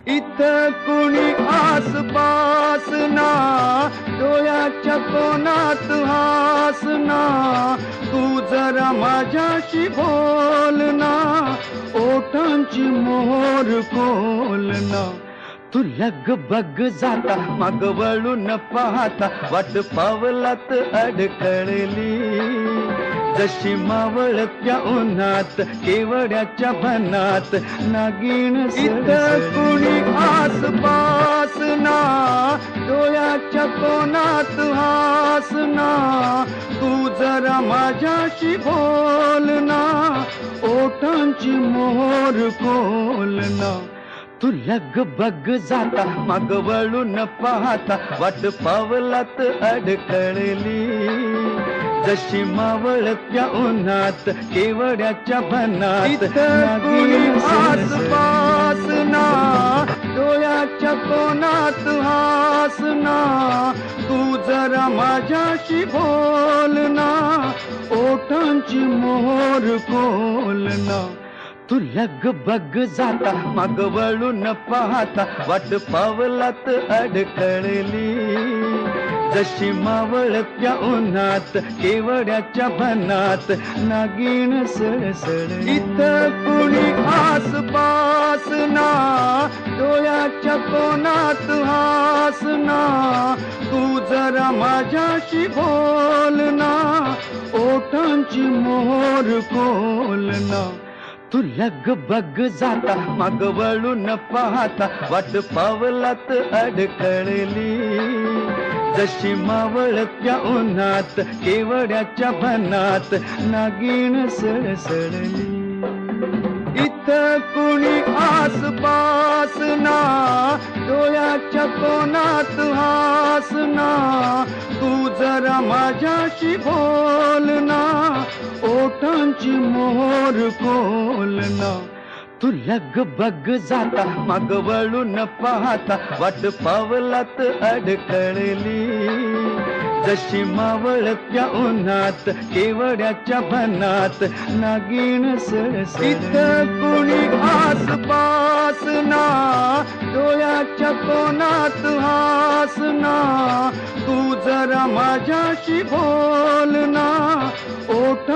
इथं कुणी आसपास ना डोळ्याच्या कोणात हास ना तू जरा माझ्याशी बोल ना ओठांची मोहर खोल ना तू लग बग जाता मग वळून पाहता वाट पावलात अडकळली जशी मावळत्या उन्हात केवड्याच्या बनात नागिण इथं हास ना तू जरा माझ्याशी बोल ना ओठांची मोहर खोल ना. तू लग बग जाता मग वळून पाहता वाट पावलात अडकळली जशी मावळत्या उन्हात केवड्याच्या कुणी आसपास ना. जरा माझ्याशी बोल ना ओठांची मोहर खोल ना. तू लग बग जाता मग वळून पाहता वाट पावलात अडकळली जशी मावळत्या उन्हात केवड्याच्या बनात नागिण सळसळ. इथं कुणी आसपास ना डोळ्याच्या कोणात हास ना. तू जरा माझ्याशी बोल ना ओठांची मोर कोल ना. तू लग बग जाता मग वळून पाहता वाट पावलात अडकळली जशी मावळत्या उन्हात केवड्याच्या बनात नागिण सळसळली इथं कुणी आसपास ना डोळ्याच्या कोणात हास ना तू जरा माझ्याशी बोल ना ओठांची मोहर खोल ना तू लग बग जाता मग वळून पाहता वाट पावलात अडकळली. जशी मावळत्या उन्हात केवड्याच्या भनात नागिण सळसळ इथं कुणी आसपास ना डोळ्याच्या कोणात हास ना तू जरा माझ्याशी बोल ना ओठ